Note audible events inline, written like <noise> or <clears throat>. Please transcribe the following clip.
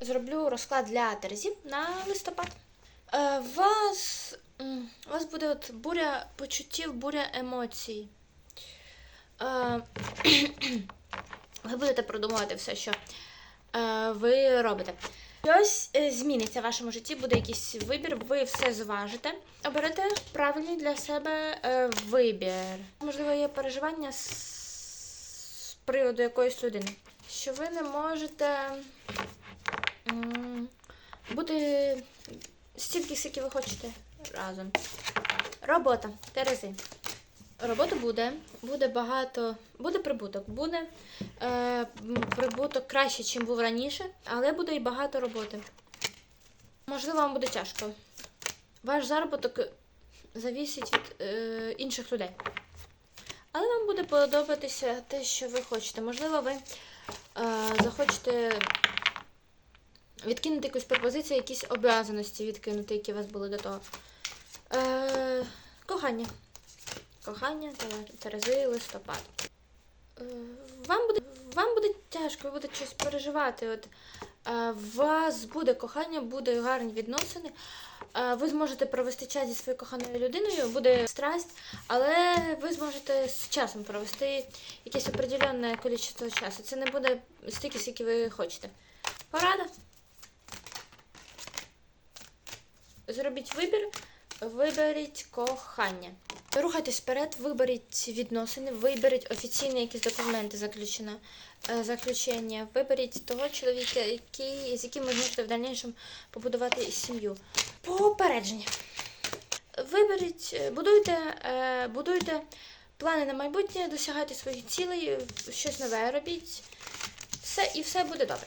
зроблю розклад для Терезів на листопад. Е, вас, у вас буде от буря почуттів, буря емоцій. Е, <clears throat> ви будете продумувати все, що е, ви робите. Щось зміниться в вашому житті, буде якийсь вибір, ви все зважите. Оберете правильний для себе вибір. Можливо, є переживання з, з приводу якоїсь людини. Що ви не можете бути стільки, скільки ви хочете разом. Робота. Терези. Робота буде, буде багато, буде прибуток, буде е, прибуток краще, ніж був раніше, але буде і багато роботи. Можливо, вам буде тяжко. Ваш заробіток завісить від е, інших людей. Але вам буде подобатися те, що ви хочете. Можливо, ви е, захочете відкинути якусь пропозицію, якісь обов'язаності відкинути, які у вас були до того. Е, кохання. Кохання, Терези, листопад. Е, Вам буде, вам буде тяжко, ви будете щось переживати. От, е, вас буде кохання, буде гарні відносини. е, Ви зможете провести час зі своєю коханою людиною, буде страсть, але ви зможете з часом провести якесь определенне кількість часу. Це не буде стільки, скільки ви хочете. Порада. Зробіть вибір, виберіть кохання. Рухайтесь вперед, виберіть відносини, виберіть офіційні якісь документи, заключено, е, заключення. Виберіть того чоловіка, який, з яким ви зможете в дальнішому побудувати сім'ю. Попередження. Виберіть, е, будуйте, е, будуйте плани на майбутнє, досягайте своїх цілей, щось нове робіть. Все і все буде добре.